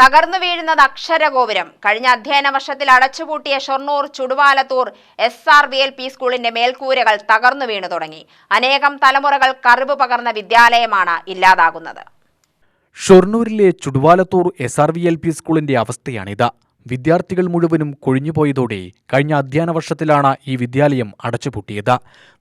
തകർന്നു വീഴുന്നത് അക്ഷരഗോപുരം. കഴിഞ്ഞ അധ്യയന വർഷത്തിൽ അടച്ചുപൂട്ടിയ Shoranur Chuduvalathur S R V L P സ്കൂളിന്റെ മേൽക്കൂരകൾ തകർന്നു വീണു തുടങ്ങി. അനേകം തലമുറകൾ കറിവ് പകർന്ന വിദ്യാലയമാണ് ഇല്ലാതാകുന്നത്. ഷൊർണൂരിലെ Chuduvalathur S R V L P സ്കൂളിന്റെ അവസ്ഥയാണിത്. വിദ്യാർത്ഥികൾ മുഴുവനും കൊഴിഞ്ഞുപോയതോടെ കഴിഞ്ഞ അധ്യയന വർഷത്തിലാണ് ഈ വിദ്യാലയം അടച്ചുപൂട്ടിയത്.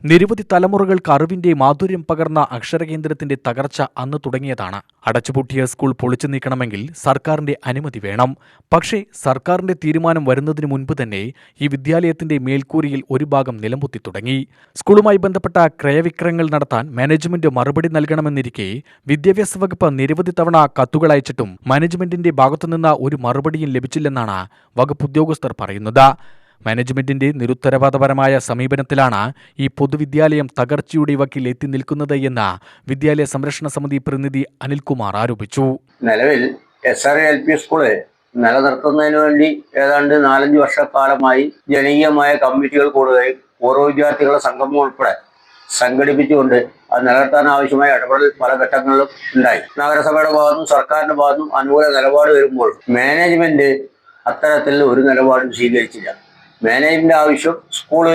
നിരവധി തലമുറകൾക്ക് അറിവിന്റെ മാധുര്യം പകർന്ന അക്ഷരകേന്ദ്രത്തിന്റെ തകർച്ച അന്ന് തുടങ്ങിയതാണ്. അടച്ചുപൂട്ടിയ സ്കൂൾ പൊളിച്ചു നീക്കണമെങ്കിൽ സർക്കാരിന്റെ അനുമതി വേണം. പക്ഷേ സർക്കാരിന്റെ തീരുമാനം വരുന്നതിന് മുൻപ് തന്നെ ഈ വിദ്യാലയത്തിന്റെ മേൽക്കൂരയിൽ ഒരു ഭാഗം നിലംപൊത്തി തുടങ്ങി. സ്കൂളുമായി ബന്ധപ്പെട്ട ക്രയവിക്രയങ്ങൾ നടത്താൻ മാനേജ്മെന്റ് മറുപടി നൽകണമെന്നിരിക്കെ വിദ്യാഭ്യാസ വകുപ്പ് നിരവധി തവണ കത്തുകൾ അയച്ചിട്ടും മാനേജ്മെന്റിന്റെ ഭാഗത്തുനിന്ന് ഒരു മറുപടിയും ലഭിച്ചില്ലെന്നാണ് വകുപ്പ് ഉദ്യോഗസ്ഥർ പറയുന്നത്. മാനേജ്മെന്റിന്റെ നിരുത്തരവാദപരമായ സമീപനത്തിലാണ് ഈ പൊതുവിദ്യാലയം തകർച്ചയുടെ വക്കിൽ എത്തി നിൽക്കുന്നത് എന്ന് വിദ്യാലയ സംരക്ഷണ സമിതി പ്രതിനിധി അനിൽകുമാർ ആരോപിച്ചു. നിലവിൽ S R L P school നിലനിർത്തുന്നതിന് വേണ്ടി ഏതാണ്ട് നാലഞ്ച് വർഷക്കാലമായി ജനകീയമായ കമ്മിറ്റികൾ കൂടുകയും ഓരോ വിദ്യാർത്ഥികളുടെ സംഗമം ഉൾപ്പെടെ സംഘടിപ്പിച്ചുകൊണ്ട് അത് നിലനിർത്താൻ ആവശ്യമായ ഇടപെടൽ പല ഘട്ടങ്ങളിലും ഉണ്ടായി. നഗരസഭയുടെ ഭാഗത്തും സർക്കാരിന്റെ ഭാഗത്തും അനുകൂല നിലപാട് വരുമ്പോൾ മാനേജ്മെന്റ് അത്തരത്തിൽ ഒരു നിലപാടും സ്വീകരിച്ചില്ല. മാനേജ്മെന്റ് ആവശ്യം സ്കൂൾ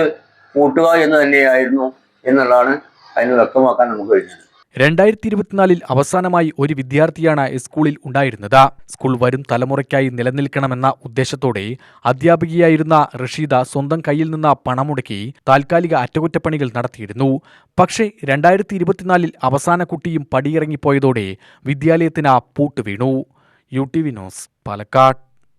കൂട്ടുക എന്ന് തന്നെയായിരുന്നു എന്നുള്ളതാണ് അതിന് വ്യക്തമാക്കാൻ നമുക്ക് കഴിഞ്ഞത്. രണ്ടായിരത്തി ഇരുപത്തിനാലിൽ അവസാനമായി ഒരു വിദ്യാർത്ഥിയാണ് സ്കൂളിൽ ഉണ്ടായിരുന്നത്. സ്കൂൾ വരും തലമുറയ്ക്കായി നിലനിൽക്കണമെന്ന ഉദ്ദേശത്തോടെ അധ്യാപികയായിരുന്ന റഷീദ സ്വന്തം കയ്യിൽ നിന്ന് പണമുടക്കി താൽക്കാലിക അറ്റകുറ്റപ്പണികൾ നടത്തിയിരുന്നു. പക്ഷേ രണ്ടായിരത്തി ഇരുപത്തിനാലിൽ അവസാന കുട്ടിയും പടിയിറങ്ങിപ്പോയതോടെ വിദ്യാലയത്തിന് പൂട്ടുവീണു. U T V news Palakkad.